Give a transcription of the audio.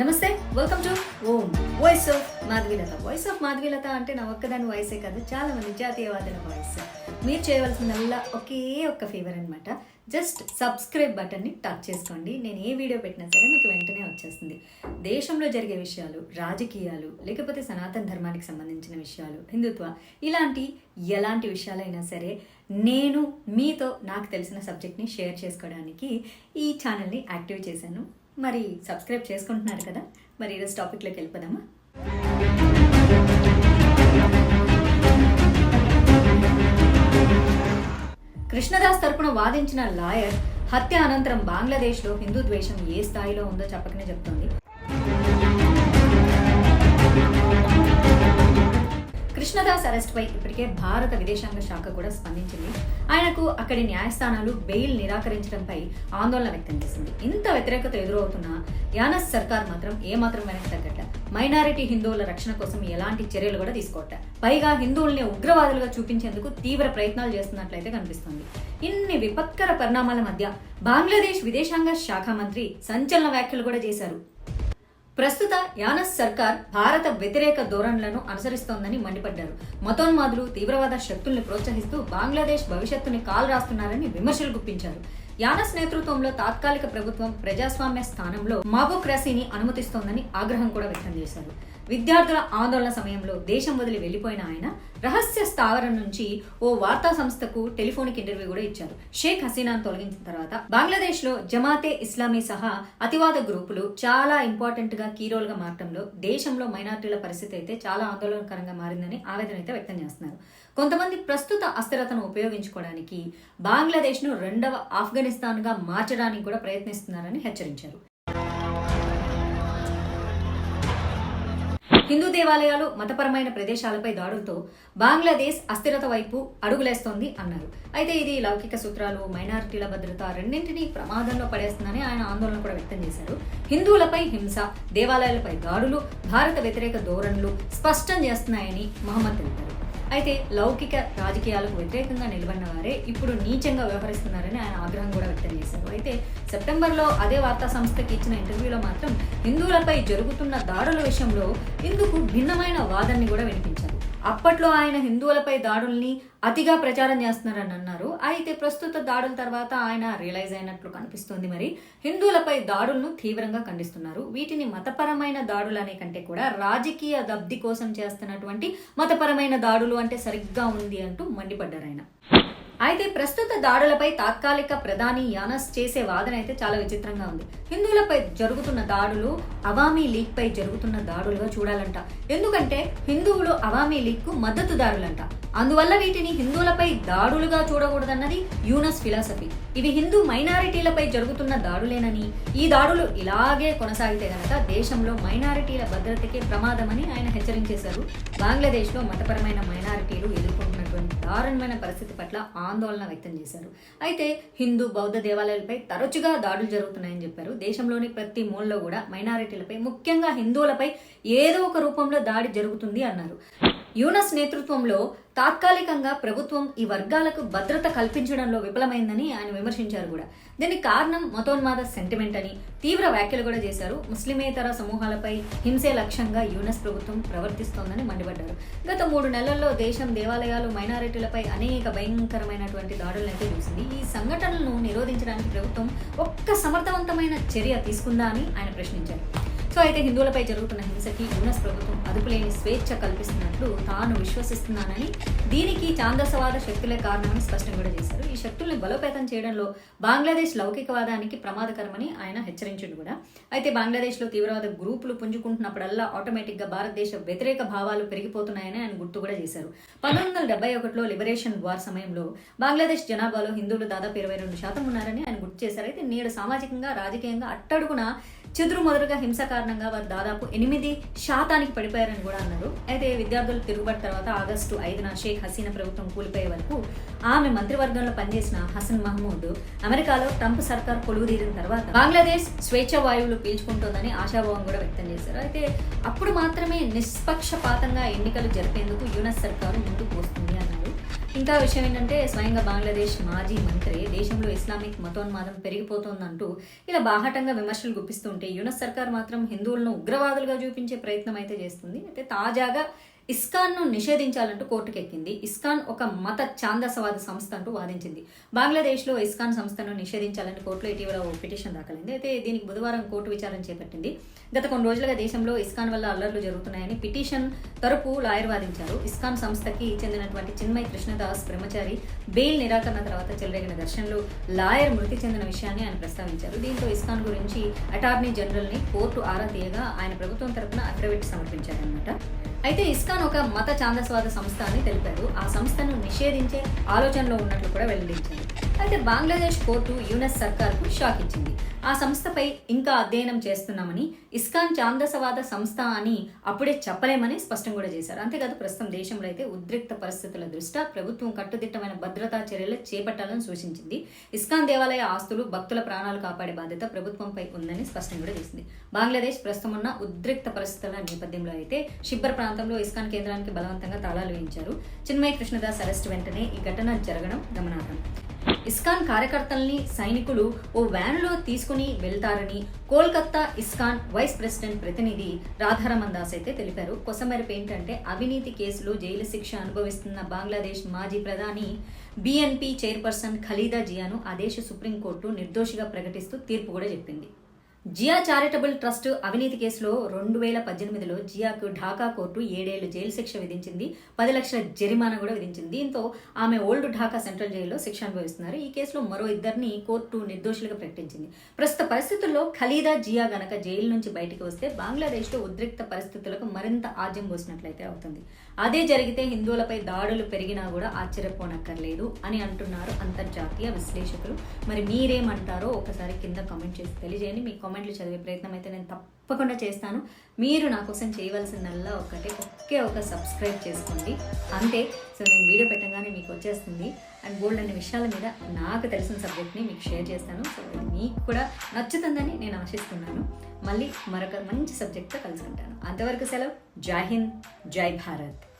నమస్తే welcome to Om voice of Madhavilatha. Voice of Madhavilatha అంటే నా ఒక్కదాని వాయిసే కాదు చాలా మంది జాతీయవాదుల వాయిస్ మీరు చేయవలసిందల్లా ఒకే ఒక్క ఫీవర్ అనమాట జస్ట్ సబ్స్క్రైబ్ బటన్ని టచ్ చేసుకోండి. నేను ఏ వీడియో పెట్టినా సరే మీకు వెంటనే వచ్చేస్తుంది. దేశంలో జరిగే విషయాలు రాజకీయాలు లేకపోతే సనాతన ధర్మానికి సంబంధించిన విషయాలు హిందుత్వ ఇలాంటి ఎలాంటి విషయాలైనా సరే నేను మీతో నాకు తెలిసిన సబ్జెక్ట్ని షేర్ చేసుకోవడానికి ఈ ఛానల్ని యాక్టివ్ చేశాను. మరి సబ్స్క్రైబ్ చేసుకుంటున్నారు కదా మరి ఈరోజు టాపిక్లోకి వెళ్ళిపోదామా? కృష్ణదాస్ తరపున వాదించిన లాయర్ హత్య అనంతరం బంగ్లాదేశ్లో హిందూ ద్వేషం ఏ స్థాయిలో ఉందో చెప్పకనే చెప్తోంది. కృష్ణదాస్ అరెస్ట్ పై ఇప్పటికే భారత విదేశాంగ శాఖ కూడా స్పందించింది. ఆయనకు అక్కడి న్యాయస్థానాలు బెయిల్ నిరాకరించడంపై ఆందోళన వ్యక్తం చేసింది. ఇంత వ్యతిరేకత ఎదురవుతున్న యానస్ సర్కార్ మాత్రం ఏమాత్రం వెనక్కి తగ్గట్ట మైనారిటీ హిందువుల రక్షణ కోసం ఎలాంటి చర్యలు కూడా తీసుకోవట పైగా హిందువుల్ని ఉగ్రవాదులుగా చూపించేందుకు తీవ్ర ప్రయత్నాలు చేస్తున్నట్లయితే కనిపిస్తోంది. ఇన్ని విపత్కర పరిణామాల మధ్య బంగ్లాదేశ్ విదేశాంగ శాఖ మంత్రి సంచలన వ్యాఖ్యలు కూడా చేశారు. ప్రస్తుత యానస్ సర్కార్ భారత వ్యతిరేక ధోరణులను అనుసరిస్తోందని మండిపడ్డారు. మతోన్మాదులు తీవ్రవాద శక్తుల్ని ప్రోత్సహిస్తూ బంగ్లాదేశ్ భవిష్యత్తుని కాల్ రాస్తున్నారని విమర్శలు గుప్పించారు. యానస్ నేతృత్వంలో తాత్కాలిక ప్రభుత్వం ప్రజాస్వామ్య స్థానంలో మాబోక్రసీని అనుమతిస్తోందని ఆగ్రహం కూడా వ్యక్తం చేశారు. విద్యార్థుల ఆందోళన సమయంలో దేశం వదిలి వెళ్ళిపోయిన ఆయన రహస్య స్థావరం నుంచి ఓ వార్తా సంస్థకు టెలిఫోనిక్ ఇంటర్వ్యూ కూడా ఇచ్చారు. షేక్ హసీనాను తొలగించిన తర్వాత బంగ్లాదేశ్లో జమాతే ఇస్లామీ సహా అతివాద గ్రూపులు చాలా ఇంపార్టెంట్గా కీ రోల్గా మారటంలో దేశంలో మైనార్టీల పరిస్థితి అయితే చాలా ఆందోళనకరంగా మారిందని ఆవేదన అయితే వ్యక్తం చేస్తున్నారు. కొంతమంది ప్రస్తుత అస్థిరతను ఉపయోగించుకోవడానికి బంగ్లాదేశ్ను రెండవ ఆఫ్ఘనిస్తాన్గా మార్చడానికి కూడా ప్రయత్నిస్తున్నారని హెచ్చరించారు. హిందూ దేవాలయాలు మతపరమైన ప్రదేశాలపై దాడులతో బంగ్లాదేశ్ అస్థిరత వైపు అడుగులేస్తోంది అన్నారు. అయితే ఇది లౌకిక సూత్రాలు మైనారిటీల భద్రత రెండింటినీ ప్రమాదంలో పడేస్తుందని ఆయన ఆందోళన కూడా వ్యక్తం చేశారు. హిందువులపై హింస దేవాలయాలపై దాడులు భారత వ్యతిరేక ధోరణులు స్పష్టం చేస్తున్నాయని మహమ్మద్ తెలిపారు. అయితే లౌకిక రాజకీయాలకు వ్యతిరేకంగా నిలబడిన వారే ఇప్పుడు నీచంగా వ్యవహరిస్తున్నారని ఆయన ఆగ్రహం కూడా వ్యక్తం చేశారు. అయితే సెప్టెంబర్లో అదే వార్తా సంస్థకి ఇచ్చిన ఇంటర్వ్యూలో మాత్రం హిందువులపై జరుగుతున్న దాడుల విషయంలో ఇందుకు భిన్నమైన వాదనని కూడా వినిపించారు. అప్పట్లో ఆయన హిందువులపై దాడుల్ని అతిగా ప్రచారం చేస్తున్నారని అన్నారు. అయితే ప్రస్తుత దాడుల తర్వాత ఆయన రియలైజ్ అయినట్లు కనిపిస్తుంది మరి. హిందువులపై దాడులను తీవ్రంగా ఖండిస్తున్నారు. వీటిని మతపరమైన దాడులు అనే కంటే కూడా రాజకీయ లబ్ధి కోసం చేస్తున్నటువంటి మతపరమైన దాడులు అంటే సరిగ్గా ఉంది అంటూ మండిపడ్డారు ఆయన. అయితే ప్రస్తుత దాడులపై తాత్కాలిక ప్రధాని యానస్ చేసే వాదన అయితే చాలా విచిత్రంగా ఉంది. హిందువులపై జరుగుతున్న దాడులు అవామీ లీగ్ పై జరుగుతున్న దాడులుగా చూడాలంట. ఎందుకంటే హిందువులు అవామీ లీగ్కు మద్దతుదారులంట. అందువల్ల వీటిని హిందువులపై దాడులుగా చూడకూడదన్నది యూనస్ ఫిలాసఫీ. ఇవి హిందూ మైనారిటీలపై జరుగుతున్న దాడులేనని ఈ దాడులు ఇలాగే కొనసాగితే గనక దేశంలో మైనారిటీల భద్రతకే ప్రమాదమని ఆయన హెచ్చరించేశారు. బంగ్లాదేశ్లో మతపరమైన మైనారిటీలు ఎదుర్కొంటున్నారు దారుణమైన పరిస్థితి పట్ల ఆందోళన వ్యక్తం చేశారు. అయితే హిందూ బౌద్ధ దేవాలయాలపై తరచుగా దాడులు జరుగుతున్నాయని చెప్పారు. దేశంలోని ప్రతి మూలలో కూడా మైనారిటీలపై ముఖ్యంగా హిందువులపై ఏదో ఒక రూపంలో దాడి జరుగుతుంది అన్నారు. యూనస్ నేతృత్వంలో తాత్కాలికంగా ప్రభుత్వం ఈ వర్గాలకు భద్రత కల్పించడంలో విఫలమైందని ఆయన విమర్శించారు కూడా. దీనికి కారణం మతోన్మాద సెంటిమెంట్ అని తీవ్ర వ్యాఖ్యలు కూడా చేశారు. ముస్లిమేతర సమూహాలపై హింసే లక్ష్యంగా యూనస్ ప్రభుత్వం ప్రవర్తిస్తోందని మండిపడ్డారు. గత మూడు నెలల్లో దేశం దేవాలయాలు మైనారిటీలపై అనేక భయంకరమైనటువంటి దాడులను అయితే చూసింది. ఈ సంఘటనలను నిరోధించడానికి ప్రభుత్వం ఒక్క సమర్థవంతమైన చర్య తీసుకుందా అని ఆయన ప్రశ్నించారు. సో అయితే హిందువులపై జరుగుతున్న హింసకి యునస్ ప్రభుత్వం అదుపులేని స్వేచ్ఛ కల్పిస్తున్నట్లు తాను విశ్వసిస్తున్నానని దీనికి చాందసవాద శక్తులే కారణమని స్పష్టం కూడా చేశారు. ఈ శక్తుల్ని బలోపేతం చేయడంలో బంగ్లాదేశ్ లౌకికవాదానికి ప్రమాదకరమని ఆయన హెచ్చరించాడు కూడా. అయితే బంగ్లాదేశ్లో తీవ్రవాద గ్రూపులు పుంజుకుంటున్నప్పుడల్లా ఆటోమేటిక్గా భారతదేశ వ్యతిరేక భావాలు పెరిగిపోతున్నాయని ఆయన గుర్తు కూడా చేశారు. పంతొమ్మిది వందల డెబ్బై ఒకటిలో లిబరేషన్ వార్ సమయంలో బంగ్లాదేశ్ జనాభాలో హిందువులు దాదాపు ఇరవై రెండు శాతం ఉన్నారని ఆయన గుర్తు చేశారు. అయితే నేడు సామాజికంగా రాజకీయంగా అట్టడుగున చెదురు మొదలుగా హింస కారణంగా వారు దాదాపు ఎనిమిది శాతానికి పడిపోయారని కూడా అన్నారు. అయితే విద్యార్థులు తిరుగుబడి తర్వాత ఆగస్టు ఐదున షేక్ హసీనా ప్రభుత్వం కూలిపోయే వరకు ఆమె మంత్రివర్గంలో పనిచేసిన హసన్ మహమూద్ అమెరికాలో ట్రంప్ సర్కార్ కొలువుదీరిన తర్వాత బంగ్లాదేశ్ స్వేచ్ఛ వాయువులు పీల్చుకుంటోందని ఆశాభావం కూడా వ్యక్తం చేశారు. అయితే అప్పుడు మాత్రమే నిష్పక్షపాతంగా ఎన్నికలు జరిపేందుకు యునెస్ సర్కారు ముందుకు వస్తుంది. మిగతా విషయం ఏంటంటే స్వయంగా బంగ్లాదేశ్ మాజీ మంత్రి దేశంలో ఇస్లామిక్ మతోన్మాదం పెరిగిపోతోందంటూ ఇలా బాహటంగా విమర్శలు గుప్పిస్తుంటే యునస్ సర్కార్ మాత్రం హిందువులను ఉగ్రవాదులుగా చూపించే ప్రయత్నం అయితే చేస్తుంది. అయితే తాజాగా ఇస్కాన్ను నిషేధించాలంటూ కోర్టుకెక్కింది. ఇస్కాన్ ఒక మత ఛాందసవాద సంస్థ అంటూ వాదించింది. బంగ్లాదేశ్లో ఇస్కాన్ సంస్థను నిషేధించాలని కోర్టులో ఇటీవల ఓ పిటిషన్ దాఖలైంది. అయితే దీనికి బుధవారం కోర్టు విచారణ చేపట్టింది. గత కొన్ని రోజులుగా దేశంలో ఇస్కాన్ వల్ల అల్లర్లు జరుగుతున్నాయని పిటిషన్ తరపు లాయర్ వాదించారు. ఇస్కాన్ సంస్థకి చెందినటువంటి చిన్మయ్ కృష్ణదాస్ బ్రహ్మచారి బెయిల్ నిరాకరణ తర్వాత చెలరేగిన ఘర్షణలో లాయర్ మృతి చెందిన విషయాన్ని ఆయన ప్రస్తావించారు. దీంతో ఇస్కాన్ గురించి అటార్నీ జనరల్ని కోర్టు ఆరా తీయగా ఆయన ప్రభుత్వం తరపున అఫిడవిట్ సమర్పించారనమాట అయితే ఇస్కాన్ ఒక మత చాందస్వాద సంస్థ అని తెలిపారు. ఆ సంస్థను నిషేధించే ఆలోచనలో ఉన్నట్లు కూడా వెల్లడించారు అయితే బంగ్లాదేశ్ కోర్టు యునెస్ సర్కార్కు షాక్ ఇచ్చింది. ఆ సంస్థపై ఇంకా అధ్యయనం చేస్తున్నామని ఇస్కాన్ ఛాందసవాద సంస్థ అని అప్పుడే చెప్పలేమని స్పష్టం కూడా చేశారు. అంతేకాదు ప్రస్తుతం దేశంలో అయితే ఉద్రిక్త పరిస్థితుల దృష్ట్యా ప్రభుత్వం కట్టుదిట్టమైన భద్రతా చర్యలు చేపట్టాలని సూచించింది. ఇస్కాన్ దేవాలయ ఆస్తులు భక్తుల ప్రాణాలు కాపాడే బాధ్యత ప్రభుత్వంపై ఉందని స్పష్టం కూడా చేసింది. బంగ్లాదేశ్ ప్రస్తుతం ఉన్న ఉద్రిక్త పరిస్థితుల నేపథ్యంలో అయితే షిబ్బర్ ప్రాంతంలో ఇస్కాన్ కేంద్రానికి బలవంతంగా తాళాలు వేయించారు. చిన్మయ కృష్ణదాస్ అరెస్ట్ వెంటనే ఈ ఘటన జరగడం గమనార్హం. ఇస్కాన్ కార్యకర్తల్ని సైనికులు ఓ వ్యాన్లో తీసుకుని వెళ్తారని కోల్కత్తా ఇస్కాన్ వైస్ ప్రెసిడెంట్ ప్రతినిధి రాధారమన్ దాస్ అయితే తెలిపారు. కొసమెరపు ఏంటంటే అవినీతి కేసులో జైలు శిక్ష అనుభవిస్తున్న బంగ్లాదేశ్ మాజీ ప్రధాని బిఎన్పి చైర్పర్సన్ ఖలీదా జియాను ఆ దేశ సుప్రీంకోర్టు నిర్దోషిగా ప్రకటిస్తూ తీర్పు కూడా చెప్పింది. జియా చారిటబుల్ ట్రస్ట్ అవినీతి కేసులో రెండు వేల పద్దెనిమిదిలో జియాకు ఢాకా కోర్టు ఏడేళ్ళు జైలు శిక్ష విధించింది. పది లక్షల జరిమానా కూడా విధించింది. దీంతో ఆమె ఓల్డ్ ఢాకా సెంట్రల్ జైల్లో శిక్ష అనుభవిస్తున్నారు. ఈ కేసులో మరో ఇద్దరిని కోర్టు నిర్దోషులుగా ప్రకటించింది. ప్రస్తుత పరిస్థితుల్లో ఖలీదా జియా గనక జైలు నుంచి బయటికి వస్తే బంగ్లాదేశ్లో ఉద్రిక్త పరిస్థితులకు మరింత ఆద్యం పోసినట్లయితే అవుతుంది. అదే జరిగితే హిందువులపై దాడులు పెరిగినా కూడా ఆశ్చర్యపోనక్కర్లేదు అని అంటున్నారు అంతర్జాతీయ విశ్లేషకులు. మరి మీరేమంటారో ఒకసారి కింద కామెంట్ చేసి తెలియజేయండి. మీ కామెంట్లు చదివే ప్రయత్నం అయితే నేను తప్పకుండా చేస్తాను. మీరు నా కోసం చేయవలసిందల్లా ఒకటే ఒకే ఒక సబ్స్క్రైబ్ చేసుకోండి. అంతే సో నేను వీడియో పెట్టగానే మీకు వచ్చేస్తుంది. అండ్ బోల్డ్ అనే విషయాల మీద నాకు తెలిసిన సబ్జెక్ట్ని మీకు షేర్ చేస్తాను. సో ఇది మీకు కూడా నచ్చుతుందని నేను ఆశిస్తున్నాను. మళ్ళీ మరొక మంచి సబ్జెక్ట్తో కలిసి ఉంటాను అంతవరకు సెలవు. జై హింద్. జై భారత్.